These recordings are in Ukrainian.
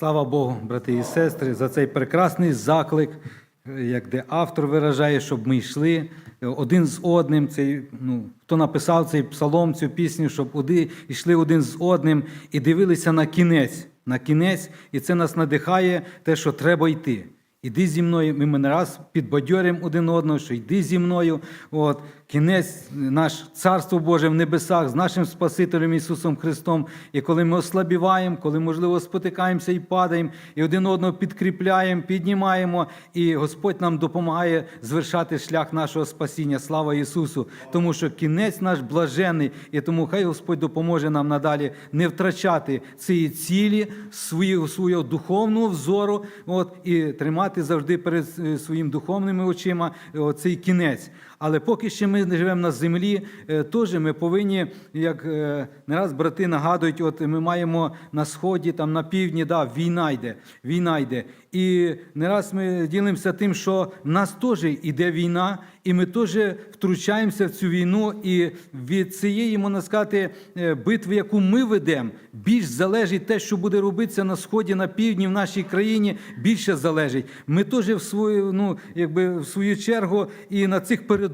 Слава Богу, брати і сестри, за цей прекрасний заклик, як де автор виражає, щоб ми йшли один з одним. Цей, ну, хто написав цей псалом, цю пісню, щоб оди, йшли один з одним і дивилися на кінець. На кінець, і це нас надихає, те, що треба йти. Іди зі мною, ми не раз підбадьоримо один одного, що йди зі мною. От, кінець наш Царство Боже в небесах з нашим Спасителем Ісусом Христом. І коли ми ослабіваємо, коли, можливо, спотикаємося і падаємо, і один одного підкріпляємо, піднімаємо, і Господь нам допомагає звершати шлях нашого спасіння. Слава Ісусу! Тому що кінець наш блажений, і тому хай Господь допоможе нам надалі не втрачати цієї цілі, свою, свого духовного взору, от, і тримати завжди перед е, своїм духовними очима е, цей кінець. Але поки ще ми не живемо на землі, е, теж ми повинні, як е, не раз брати нагадують, от ми маємо на сході, там на півдні, да, війна йде, війна йде. І не раз ми ділимося тим, що в нас теж іде війна, і ми теж втручаємося в цю війну. І від цієї, можна сказати, е, битви, яку ми ведемо, більш залежить те, що буде робитися на сході, на півдні, в нашій країні, більше залежить. Ми теж в свою, ну, якби в свою чергу і на цих передових,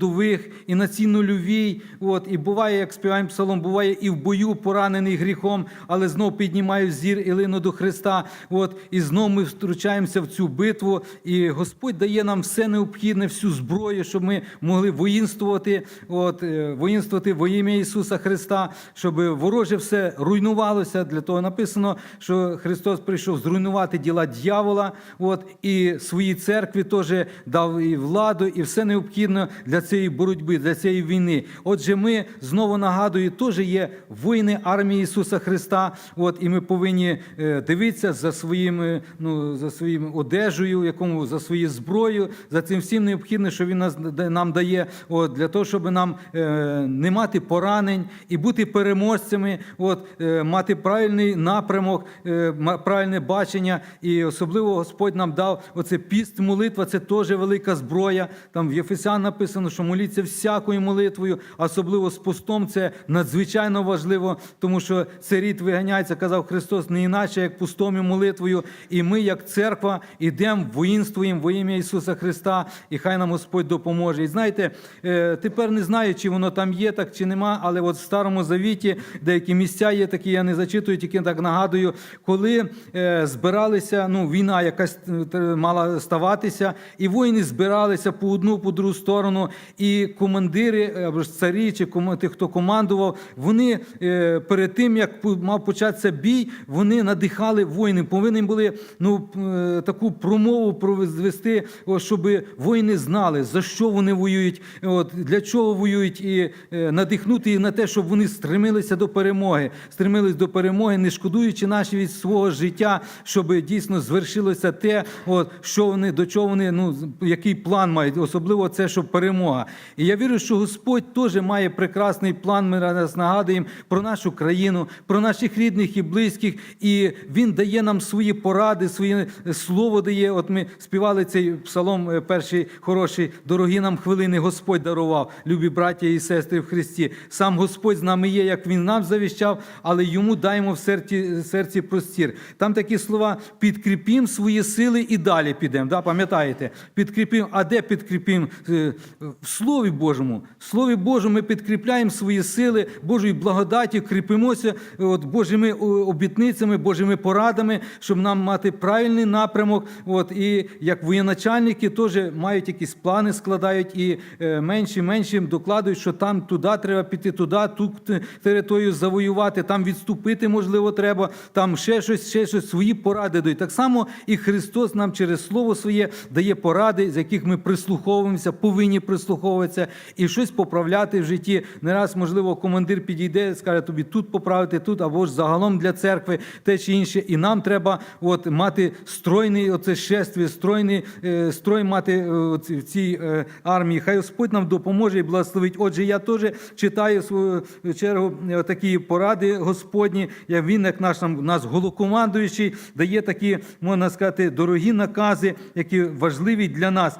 і на цій нульовій. От, і буває, як співаємо псалом, буває і в бою поранений гріхом, але знов піднімаю зір і лину до Христа. От, і знов ми втручаємося в цю битву. І Господь дає нам все необхідне, всю зброю, щоб ми могли воїнствувати, от, е, воїнствувати во ім'я Ісуса Христа, щоб вороже все руйнувалося. Для того написано, що Христос прийшов зруйнувати діла дьявола, от, і своїй церкві теж дав і владу, і все необхідне для цієї боротьби, для цієї війни. Отже, ми знову нагадую, теж є воїни армії Ісуса Христа. От, і ми повинні е, дивитися за своїм, ну, за своїм одежею, якому за своєю зброєю, за цим всім необхідне, що Він нас нам дає, от, для того, щоб нам е, не мати поранень і бути переможцями, от, е, мати правильний напрямок, е, правильне бачення. І особливо Господь нам дав оце піст, молитва, це теж велика зброя. Там в Єфесян написано, що моліться всякою молитвою, особливо з постом це надзвичайно важливо, тому що рід виганяється, казав Христос, не іначе, як пустом і молитвою. І ми, як церква, йдемо, воїнствуємо во ім'я Ісуса Христа, і хай нам Господь допоможе. І знаєте, е, тепер не знаю, чи воно там є, так чи нема, але от в Старому Завіті деякі місця є такі, я не зачитую, тільки так нагадую, коли е, збиралися, ну, війна якась е, мала ставатися, і воїни збиралися по одну, по другу сторону, і командири, е, або ж царі, чи тих, хто командував, вони е, перед тим, як мав початися бій, вони надихали воїнів, повинні були ну, е, таку промову провести, щоб воїни знали, за що вони воюють, от, для чого воюють, і надихнути їх на те, щоб вони стремилися до перемоги, стремились до перемоги, не шкодуючи наші від свого життя, щоб дійсно звершилося те, от, що вони, до чого вони, ну, який план мають, особливо це, що перемога. І я вірю, що Господь теж має прекрасний план. Ми раз нагадуємо про нашу країну, про наших рідних і близьких, і Він дає нам свої поради, своє слово дає. От ми співали цей псалом е, перший хороший, дорогі нам хвилини Господь дарував, любі браття і сестри в Христі. Сам Господь з нами є, як Він нам завіщав, але йому даємо в серці, серці простір. Там такі слова: підкріпім свої сили і далі підемо. Да? Пам'ятаєте? Підкріпім, а де підкріпім? В Слові Божому. В Слові Божому ми підкріпляємо свої сили Божої благодаті, кріпимося от, Божими обітницями, Божими порадами, щоб нам мати правильний напрямок. От, і як воєначальники теж мають якісь плани, складають і е, менші менші докладують, що там туди треба піти, туди, ту територію завоювати, там відступити, можливо, треба, там ще щось, ще щось, свої поради дають. Так само і Христос нам через Слово своє дає поради, з яких ми прислуховуємося, повинні прислуховуватися і щось поправляти в житті. Не раз, можливо, командир підійде, скаже тобі тут поправити, тут, або ж загалом для церкви те чи інше. І нам треба от, мати стройний оце шествие, стройний е, строй мати е, в цій е, армії. Хай Господь нам допоможе і благословить. Отже, я теж читаю свою чергу такі поради Господні. Я він, як наш нас голокомандуючий, дає такі, можна сказати, дорогі накази, які важливі для нас.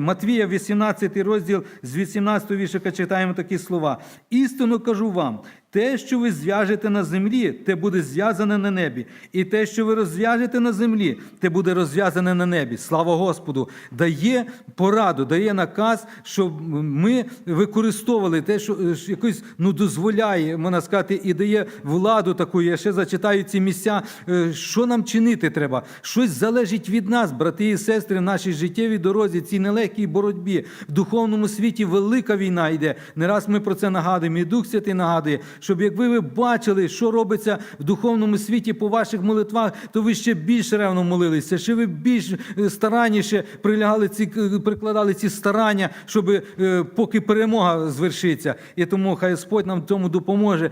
Матвія, 18 розділ з 18 віршика читаємо такі слова. Істину кажу вам, Те, що ви зв'яжете на землі, те буде зв'язане на небі. І те, що ви розв'яжете на землі, те буде розв'язане на небі. Слава Господу! Дає пораду, дає наказ, щоб ми використовували те, що е, якось ну, дозволяє, можна сказати, і дає владу таку. Я ще зачитаю ці місця. е, Що нам чинити треба? Щось залежить від нас, брати і сестри, в нашій життєвій дорозі, цій нелегкій боротьбі. В духовному світі велика війна йде. Не раз ми про це нагадуємо. І Дух Святий нагадує, щоб якби ви бачили, що робиться в духовному світі по ваших молитвах, то ви ще більш ревно молилися, ще ви більш е, старанніше прилягали ці, е, прикладали ці старання, щоб е, поки перемога звершиться. І тому хай Господь нам в цьому допоможе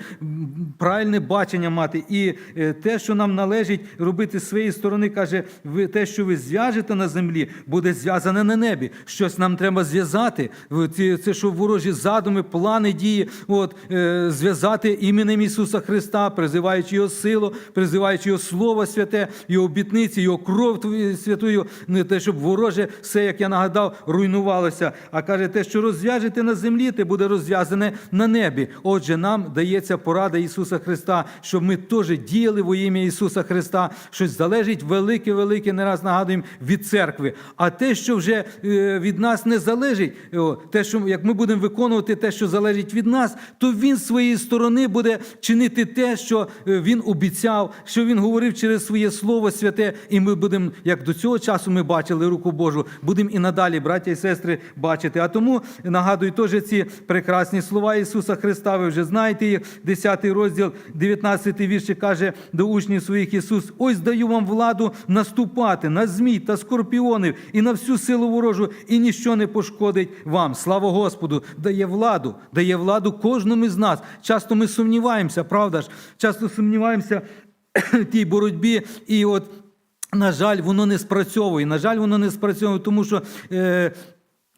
правильне бачення мати. І те, що нам належить робити з своєї сторони, каже, ви те, що ви зв'яжете на землі, буде зв'язане на небі. Щось нам треба зв'язати. Це що ворожі задуми, плани дії, от е, зв'язати іменем Ісуса Христа, призиваючи Його силу, призиваючи Його Слово святе, Його обітниці, Його кров святою, не те, щоб вороже все, як я нагадав, руйнувалося. А каже, те, що розв'яжете на землі, те буде розв'язане на небі. Отже, нам дається порада Ісуса Христа, щоб ми теж діяли во ім'я Ісуса Христа. Щось залежить велике, велике, не раз нагадуємо, від церкви. А те, що вже е, від нас не залежить, те, що як ми будемо виконувати те, що залежить від нас, то він з своєї сторони буде чинити те, що е, він обіцяв, що він говорив через своє слово святе, і ми будемо, як до цього часу ми бачили руку Божу, будемо і надалі, браття і сестри, бачити. А тому нагадую теж ці прекрасні слова Ісуса Христа. Ви вже знаєте їх, 10 розділ, 19 вірші каже до учнів своїх Ісус: ось даю вам владу наступати на змій та скорпіонів і на всю силу ворожу, і ніщо не пошкодить вам. Слава Господу! Дає владу, дає владу кожному з нас. Часто ми сумніваємося, правда ж? Часто сумніваємося в тій боротьбі, і от. На жаль, воно не спрацьовує. На жаль, воно не спрацьовує, тому що е,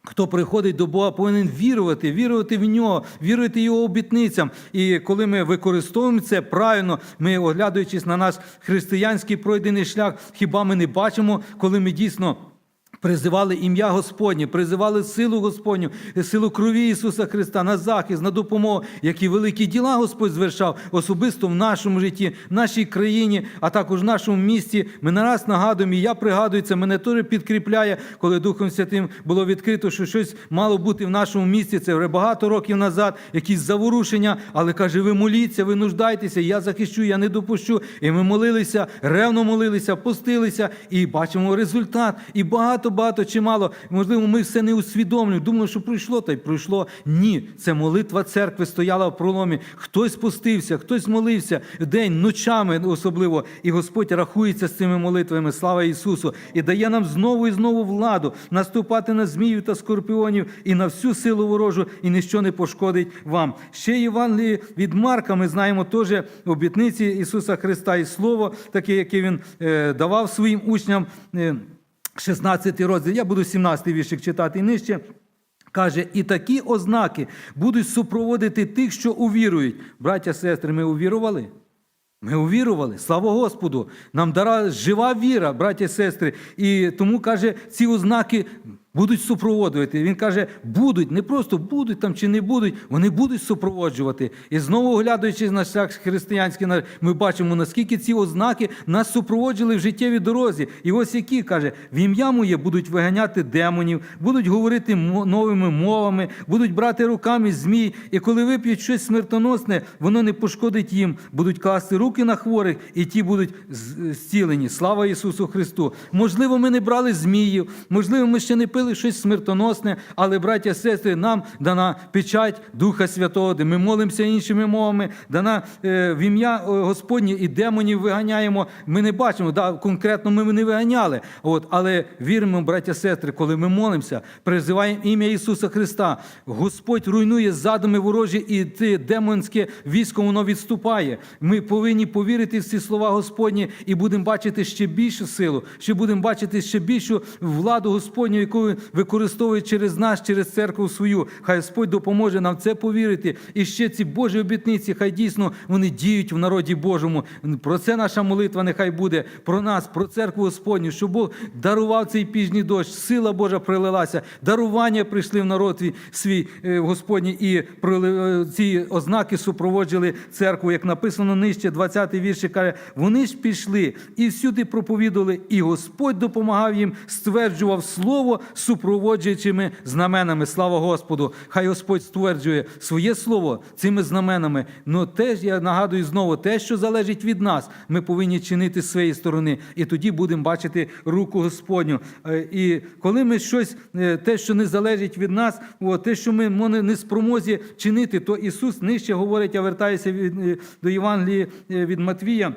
хто приходить до Бога, повинен вірувати, вірувати в нього, вірувати його обітницям. І коли ми використовуємо це правильно, ми, оглядаючись на наш християнський пройдений шлях, хіба ми не бачимо, коли ми дійсно. Призивали ім'я Господнє, призивали силу Господню, силу крові Ісуса Христа на захист, на допомогу, які великі діла Господь звершав особисто в нашому житті, в нашій країні, а також в нашому місті. Ми не раз нагадуємо, і я пригадую це, мене теж підкріпляє, коли Духом Святим було відкрито, що щось мало бути в нашому місті. Це вже багато років назад, якісь заворушення, але каже, ви моліться, ви нуждайтеся, я захищу, я не допущу. І ми молилися, ревно молилися, постилися, і бачимо результат. І багато, багато чимало. Можливо, ми все не усвідомлюємо. Думали, що пройшло, та й пройшло. Ні, це молитва церкви стояла в проломі. Хтось постився, хтось молився день, ночами особливо. І Господь рахується з цими молитвами. Слава Ісусу! І дає нам знову і знову владу наступати на змію та скорпіонів і на всю силу ворожу, і ніщо не пошкодить вам. Ще Євангелії від Марка ми знаємо теж обітниці Ісуса Христа і Слово, таке, яке Він е, давав своїм учням. Е, 16 розділ, я буду 17 віршик читати нижче. Каже, і такі ознаки будуть супроводити тих, що увірують. Браття, сестри, ми увірували? Ми увірували, слава Господу! Нам дара жива віра, браття сестри. І тому каже, ці ознаки будуть супроводжувати. Він каже, будуть, не просто будуть там чи не будуть, вони будуть супроводжувати. І знову оглядаючись на шлях християнський, ми бачимо, наскільки ці ознаки нас супроводжували в життєвій дорозі. І ось які каже, в ім'я моє будуть виганяти демонів, будуть говорити новими мовами, будуть брати руками змій, і коли вип'ють щось смертоносне, воно не пошкодить їм. Будуть класти руки на хворих, і ті будуть зцілені. Слава Ісусу Христу! Можливо, ми не брали зміїв, можливо, ми ще не пили щось смертоносне, але, браття, сестри, нам дана печать Духа Святого, де ми молимося іншими мовами, дана е, в ім'я Господнє і демонів виганяємо. Ми не бачимо, да, конкретно ми не виганяли. От, але віримо, браття, сестри, коли ми молимося, призиваємо ім'я Ісуса Христа. Господь руйнує задуми ворожі, і те демонське військо воно відступає. Ми повинні повірити в ці слова Господні і будемо бачити ще більшу силу, ще будемо бачити ще більшу владу Господню, якою використовує, через нас, через церкву свою. Хай Господь допоможе нам це повірити. І ще ці Божі обітниці, хай дійсно вони діють в народі Божому. Про це наша молитва нехай буде, про нас, про церкву Господню, щоб Бог дарував цей пізній дощ, сила Божа прилилася, дарування прийшли в народ свій е, Господній, і е, ці ознаки супроводжували церкву, як написано нижче, 20-й вірші каже, вони ж пішли і всюди проповідували, і Господь допомагав їм, стверджував слово супроводжуючими знаменами. Слава Господу! Хай Господь стверджує своє слово цими знаменами. Ну теж я нагадую знову, те, що залежить від нас, ми повинні чинити з своєї сторони, і тоді будемо бачити руку Господню. Е, І коли ми щось, е, те, що не залежить від нас, те, що ми не спромозі чинити, то Ісус нижче говорить, я вертаюся від, е, до Євангелії від Матвія.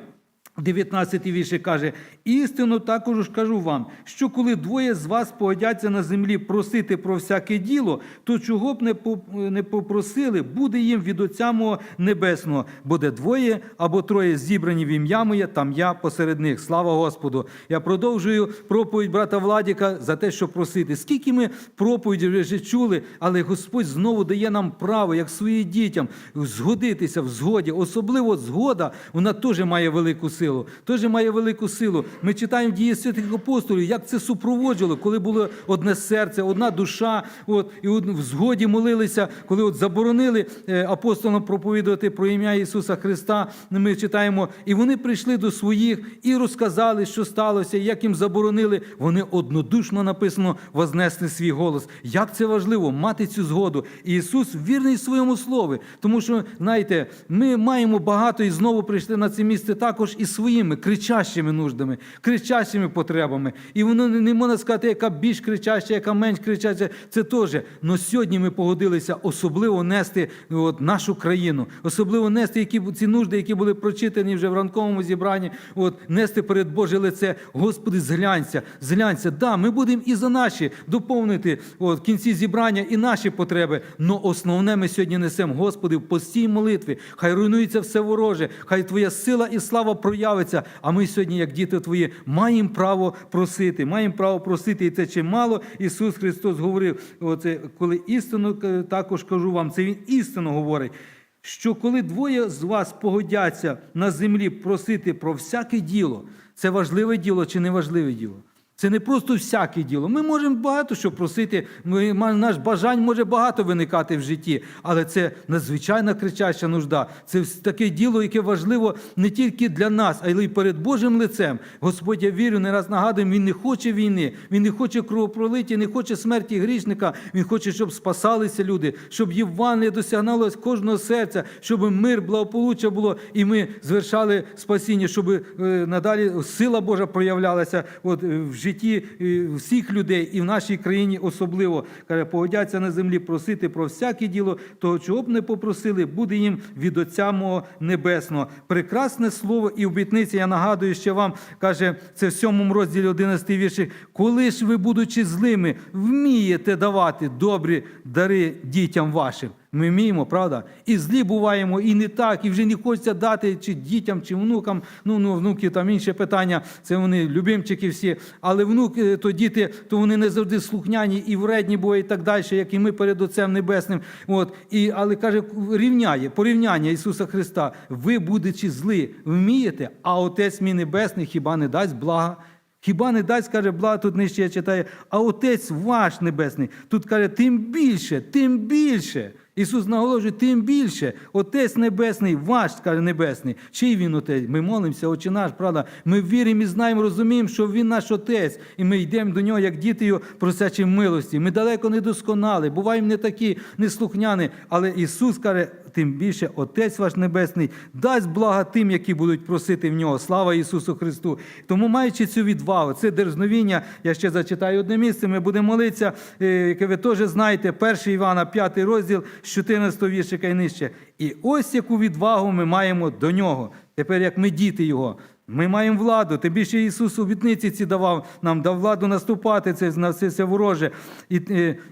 19 вірші каже: істину також кажу вам, що коли двоє з вас погодяться на землі просити про всяке діло, то чого б не попросили, буде їм від Отця мого небесного, буде двоє або троє зібрані в ім'я моє, там я посеред них. Слава Господу! Я продовжую проповідь брата Владіка за те, що просити. Скільки ми проповіді вже чули, але Господь знову дає нам право, як своїм дітям, згодитися в згоді. Особливо згода, вона теж має велику силу. Теж має велику силу. Ми читаємо дії святих апостолів, як це супроводжувало, коли було одне серце, одна душа, от, і в згоді молилися, коли от заборонили е, апостолам проповідувати про ім'я Ісуса Христа. Ми читаємо, і вони прийшли до своїх і розказали, що сталося, як їм заборонили. Вони однодушно написано вознесли свій голос. Як це важливо мати цю згоду. І Ісус вірний своєму слові. Тому що, знаєте, ми маємо багато і знову прийшли на це місце також і своїми кричащими нуждами, кричащими потребами. І воно не- можна сказати, яка більш кричаща, яка менш кричаща. Це теж. Но сьогодні ми погодилися особливо нести от, нашу країну, особливо нести які, ці нужди, які були прочитані вже в ранковому зібранні, от, нести перед Боже лице. Господи, зглянься, зглянься. Да, ми будемо і за наші доповнити от, в кінці зібрання і наші потреби. Но основне ми сьогодні несемо, Господи, в постій молитві. Хай руйнується все вороже, хай Твоя сила і слава проявиться. А ми сьогодні, як діти Твої, маємо право просити. Маємо право просити, і це чимало. Ісус Христос говорив, оце, коли істину е, також кажу вам, це Він істину говорить. Що коли двоє з вас погодяться на землі просити про всяке діло, це важливе діло чи не важливе діло? Це не просто всяке діло. Ми можемо багато що просити. Ми, наш бажань може багато виникати в житті, але це надзвичайна кричаща нужда. Це таке діло, яке важливо не тільки для нас, а й перед Божим лицем. Господь, я вірю, не раз нагадуємо, Він не хоче війни, Він не хоче кровопролиття, не хоче смерті грішника. Він хоче, щоб спасалися люди, щоб Євангелія досягнулося кожного серця, щоб мир, благополуччя було, і ми звершали спасіння, щоб е, надалі сила Божа проявлялася от, в житті е, всіх людей і в нашій країні особливо. Каже, погодяться на землі просити про всяке діло, того, чого б не попросили, буде їм від Отця мого Небесного. Прекрасне слово і обітниця, я нагадую ще вам, каже, це в сьомому розділі 11 вірші. Коли ж ви, будучи злими, вмієте давати добрі дари дітям вашим. Ми вміємо, правда? І злі буваємо, і не так, і вже не хочеться дати чи дітям, чи внукам. Ну, ну внуки там інше питання, це вони любимчики всі. Але внуки, то діти, то вони не завжди слухняні і вредні бувають і так далі, як і ми перед Отцем Небесним. От. І, але каже, рівняє, порівняння Ісуса Христа. Ви, будучи зли, вмієте, а Отець мій Небесний хіба не дасть блага? Хіба не дасть, каже, блага, тут нижче я читаю, а Отець ваш Небесний. Тут каже, тим більше, тим більше. Ісус наголошує, тим більше, Отець Небесний, ваш, каже Небесний. Чий він Отець? Ми молимося, Отче наш, правда? Ми віримо і знаємо, розуміємо, що Він наш Отець, і ми йдемо до нього, як діти його, просячі милості. Ми далеко не досконали, буваємо не такі, не слухняні. але Ісус каже, тим більше Отець ваш Небесний дасть блага тим, які будуть просити в нього. Слава Ісусу Христу! Тому, маючи цю відвагу, це дерзновіння, я ще зачитаю одне місце, ми будемо молитися, е, яке ви теж знаєте, 1 Івана, 5 розділ, з 14 віршика і нижче. І ось яку відвагу ми маємо до нього. Тепер, як ми діти Його. Ми маємо владу. Тобі ще Ісус обітниці ці давав, нам дав владу наступати це, на все це вороже. І,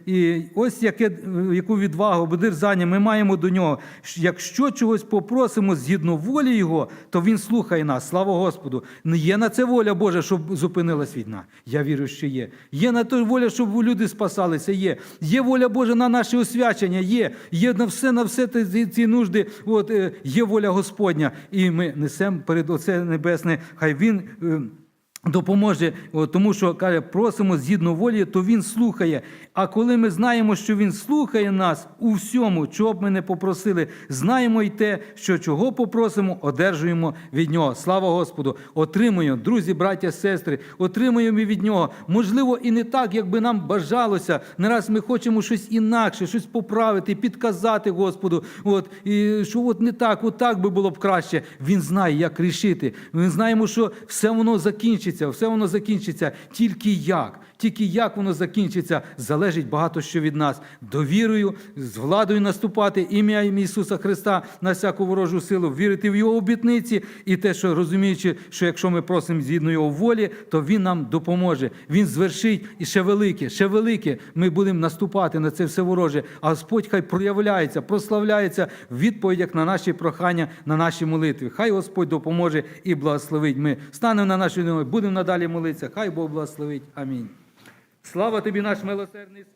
і, ось яке, яку відвагу, бодирзання ми маємо до нього. Якщо чогось попросимо згідно волі Його, то Він слухає нас. Слава Господу. Не є на це воля Божа, щоб зупинилась війна. Я вірю, що є. Є на то воля, щоб люди спасалися. Є. Є воля Божа на наше освячення. Є. Є на все, на все ці, ці нужди. От, е, є воля Господня. І ми несемо перед Оце Небесне. Хай Він. Допоможе, тому що каже, просимо згідно волі, то він слухає. А коли ми знаємо, що він слухає нас у всьому, чого б ми не попросили, знаємо й те, що чого попросимо, одержуємо від нього. Слава Господу! Отримуємо, друзі, браття, сестри, отримуємо від нього. Можливо, і не так, як би нам бажалося. Не раз ми хочемо щось інакше, щось поправити, підказати Господу. От і що от не так, от так би було б краще. Він знає, як рішити. Ми знаємо, що все воно закінчиться, все воно закінчиться. Тільки як, тільки як воно закінчиться, залежить багато що від нас. Довірою, з владою наступати ім'я Ісуса Христа на всяку ворожу силу, вірити в Його обітниці і те, що розуміючи, що якщо ми просимо згідно Його волі, то Він нам допоможе. Він звершить і ще велике, ще велике. Ми будемо наступати на це все вороже. А Господь хай проявляється, прославляється в відповідях на наші прохання, на наші молитви. Хай Господь допоможе і благословить. Ми станемо на наші ноги, будемо надалі молитися. Хай Бог благословить. Амінь. Слава тобі, наш милосердний Спас.